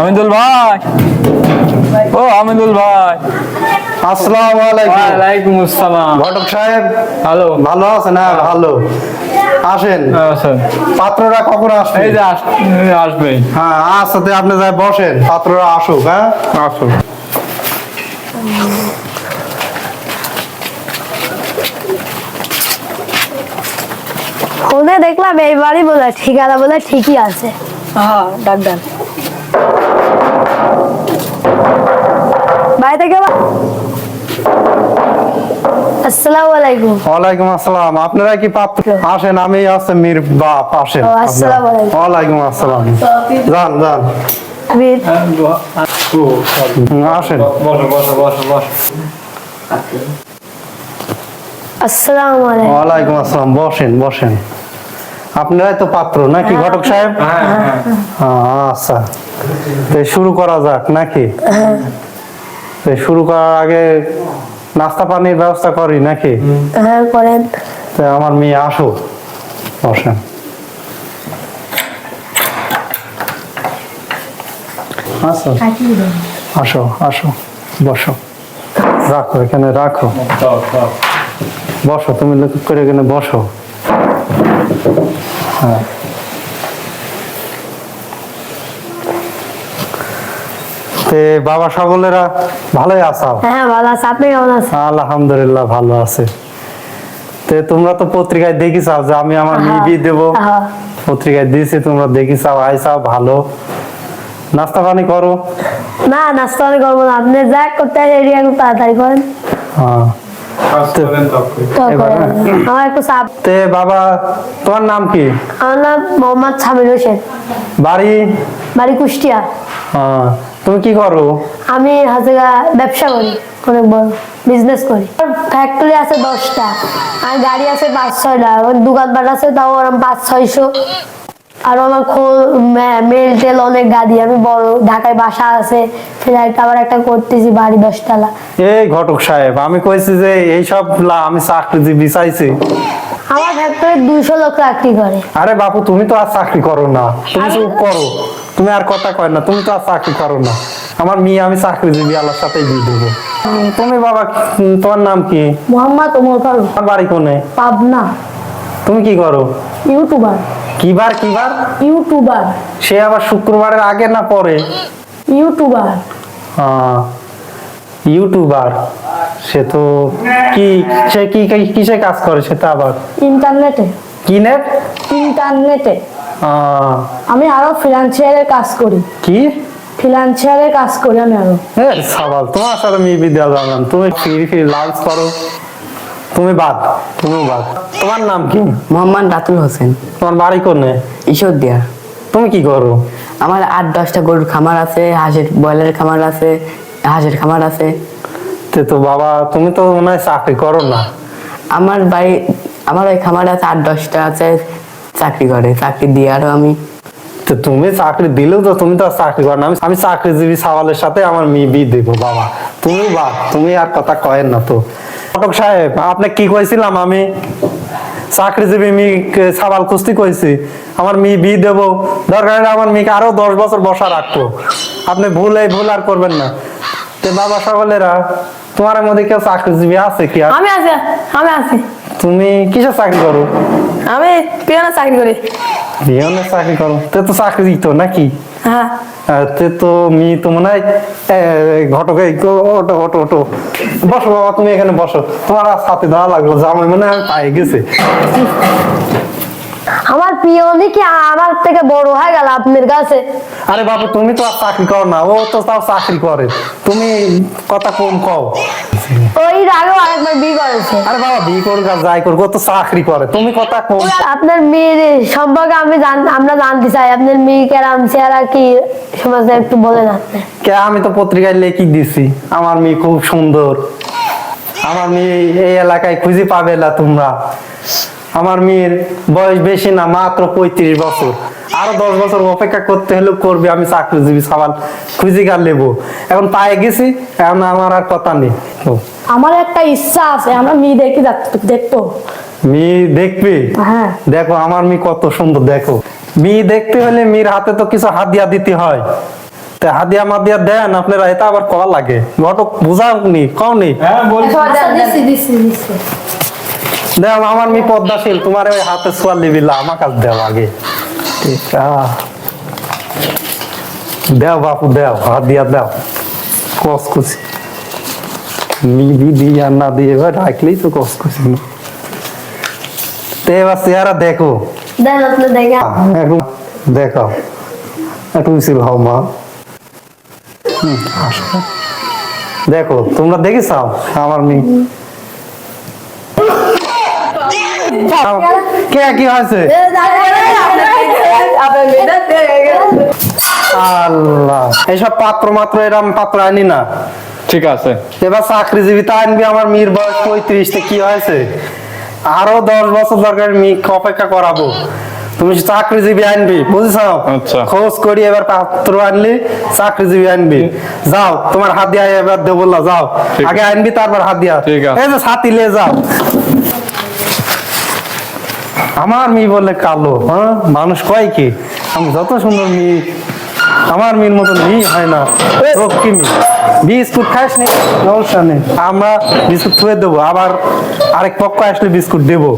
আমিদুল ভাই। ও আমিদুল ভাই। আসসালামু আলাইকুম। ওয়ালাইকুম আসসালাম। ঘটক সাহেব হ্যালো। ভালো আছেন? হ্যাঁ ভালো। আসেন। আচ্ছা পাত্ররা কখন আসবে? এই যে আস- আসবেই। হ্যাঁ আচ্ছা আপনি যাই বসেন পাত্ররা আসুক হ্যাঁ? আসো ফোনে দেখলাম এই বাড়ি বলে ঠিকানা বলে ঠিকই আছে। হ্যাঁ ডাক বাড়ি থেকে আসসালামু আলাইকুম। ওয়ালাইকুম আসসালাম। আপনারা কি পাত্র আসেন আমি আছে মির বাপ আসেন। আসসালামু আলাইকুম। ওয়ালাইকুম আসসালাম। যান যান। আসেন। বসো বসো বসো বসো আসসালামু আলাইকুম। ওয়ালাইকুম আসসালাম। বসেন বসেন। আপনারাই তো পাত্র নাকি ঘটক সাহেব? হ্যাঁ হ্যাঁ হ্যাঁ, আচ্ছা। তো শুরু করা যাক নাকি? তো শুরু করার আগে নাস্তা পানির ব্যবস্থা করি নাকি? হ্যাঁ করেন। তো আমার মেয়ে আসো। বসেন। আসো। আসো আসো বসো। রাখো এখানে রাখো। দাও, দাও। বসো তুমি লোক করে এখানে বসো। হ্যাঁ তে বাবা সকলেরা ভালোই আছো? হ্যাঁ ভালো আছে। আপনি কেমন আছেন? আলহামদুলিল্লাহ ভালো আছে। তে তোমরা তো পত্রিকায় দেখিছাও যে আমি আমার মেয়ে বিয়ে দেবো। হ্যাঁ। পত্রিকায় দিয়েছি তোমরা দেখিছাও আইসাও ভালো। নাস্তা পানি করো। না নাস্তা আমি করব না। আপনি যা করতে হয় এরিয়া তাড়াতাড়ি করেন। হ্যাঁ। আমার একটু চাপ তে বাবা তোমার নাম কি? আমার নাম মোহাম্মদ সামির হোসেন। বাড়ি? বাড়ি কুষ্টিয়া। হ্যাঁ তুমি কি করো? আমি হচ্ছে গা ব্যবসা করি অনেক বড় বিজনেস করি। ফ্যাক্টরি আছে দশটা আর গাড়ি আছে পাঁচ ছয়টা আমার দোকানপাট আছে তাও ওরকম পাঁচ ছয়শো। আর আমার মেল টেল অনেক গাড়ি আমি বড় ঢাকায় বাসা আছে ফ্লাইট আবার একটা করতেছি বাড়ি দশতলা। এই ঘটক সাহেব আমি কইছি যে এই সব আমি চাকরিজীবী চাইছি। আমার ফ্যাক্টরি দুইশো লোক চাকরি করে। আরে বাপু তুমি তো আর চাকরি করো না। তুমি চুপ করো। তুমি আর কথা কয় না তুমি তো আর চাকরি করো না। আমার মেয়ে আমি চাকরিজীবী আল্লাহর সাথে দিয়ে দেবো। তুমি বাবা তোমার নাম কি? মোহাম্মদ ওমর ফারুক। বাড়ি কোনে? পাবনা। তুমি কি করো? ইউটিউবার। কিবার কিবার? ইউটিউবার। সে আবার শুক্রবারের আগে না পরে? ইউটিউবার। ইউটিউবার। সে তো কি সে কি কিসে কাজ করে সে তো আবার? ইন্টারনেটে। কি নেট ইন্টারনেটে আমি আরও ফিনান্সিয়ালের কাজ করি। কি? ফিনান্সিয়ালের কাজ করি আমি আরও। সবাল তোমার সাথে মেয়ে বিদ্যা জানান তুমি ফ্রি ফ্রি লাঞ্চ করো। তুমি বাদ তুমি বাদ। তোমার নাম কি? মোহাম্মদ রাতুল হোসেন। তোমার বাড়ি কোনে? ঈশ্বর দিয়া। তুমি কি করো? আমার আট দশটা গরুর খামার আছে হাঁসের ব্রয়লারের খামার আছে হাঁসের খামার আছে। তে তো বাবা তুমি তো মনে হয় চাকরি করো না। আমার বাড়ি আমার ওই খামার আছে আট দশটা আছে চাকরি করে চাকরি দিয়ে আরও আমি। তো তুমি চাকরি দিলেও তো তুমি তো চাকরি করো না। আমি আমি চাকরিজীবী সাওয়ালের সাথে আমার মেয়ে বিয়ে দেবো বাবা। তুমি বা তুমি আর কথা কয়েন না তো। ফটক সাহেব আপনি কি কইছিলাম আমি? চাকরিজীবী মেয়ে সাবাল কুস্তি কইছি। আমার মেয়ে বিয়ে দেবো। দরকার হলে আমার মেয়েকে আরও দশ বছর বসা রাখব। আপনি ভুল এই ভুল আর করবেন না। তো বাবা সকলেরা তোমার মধ্যে কেউ চাকরিজীবী আছে কি আমি আছি আমি আছি। তুমি কিসের চাকরি করো? আমি পিয়ানো চাকরি করি। বিয়নের চাকরি করো। তো তো চাকরি দিত নাকি? হ্যাঁ। আর তে তো মি তো মনে হয় এ, ঘটক এই গো- ওটো ওটো ওটো। বসো বাবা তুমি এখানে বসো। তোমার সাথে দেওয়া লাগল জামাই মনে হয় পায়ে গেছে। আমার পিয়নি কি আমার থেকে বড় হয়ে গেল আপনার কাছে। আরে বাবু তুমি তো আর চাকরি করো না ও তো তাও চাকরি করে। তুমি কথা কম কও। ওই আগেও আরেকবার বিয়ে করেছে। আরে বাবা বিয়ে করুক আর যাই করুক ও তো চাকরি করে। তুমি কথা কম আপনার মেয়ের সম্পর্কে আমি জান- আমরা জানতে চাই আপনার মেয়ে কেরাম চেহারা কি সমাজে একটু বলেন আপনি। কে আমি তো পত্রিকায় লেখি দিছি আমার মেয়ে খুব সুন্দর। আমার মেয়ে এই এলাকায় খুঁজে পাবে না তোমরা। আমার মেয়ের বয়স বেশি না মাত্র পঁয়ত্রিশ বছর। আরও দশ বছর অপেক্ষা করতে হলেও করবে আমি চাকরিজীবী সবাল খুঁজে গাল নেব। এখন পায়ে গেছি এখন আমার আর কথা নেই। আমার একটা ইচ্ছা আছে আমরা মেয়ে দেখি দেখতো। মি দেখবি? হ্যাঁ। দেখো আমার মি কত সুন্দর দেখো। মি দেখতে হলে মির হাতে তো কিছু হাদিয়া দিতে হয়। তা হাদিয়া মাদিয়া দেন আপনারা এটা আবার লাগে। ঘটক হ্যাঁ আচ্ছা, দেও আমার মি পদ্মাশীল তোমার ওই হাতে সোয়াল লিবিলা আমার কাছে দেও আগে। ঠিক দেও বাপু দেও হাদিয়া দেও। কস না দিয়ে এবার রাখলেই তো খুশি না তে এবার চেহারা দেখো আপনি একটু হও মা দেখো তোমরা দেখেছাও আমার মেয়ে কে কি হয়েছে আল্লাহ এইসব পাত্র মাত্র এরম পাত্র আনি না ঠিক আছে। এবার চাকরিজীবীতা আনবি আমার মেয়ের বয়স পঁয়ত্রিশ কি হয়েছে? আরও দশ বছর দরকার মেয়েকে অপেক্ষা করাবো। তুমি চাকরিজীবী আনবি বুঝছ? আচ্ছা। খোঁজ করি এবার পাত্র আনলি চাকরিজীবী আনবি যাও তোমার হাত দিয়া এবার দেবো যাও। আগে আনবি তারপর হাত দিয়া। এই যে ছাতি লে যাও। আমার মেয়ে বলে কালো হ্যাঁ? মানুষ কয় কি? আমি যত সুন্দর মেয়ে আমার মেয়ের মতো মেয়ে হয় না। রক্ষী মেয়ে বিস্কুট খাস নি? সমস্যা নেই আমরা বিস্কুট থুয়ে দেবো। আবার আরেক পক্ষ আসলে বিস্কুট দেবো।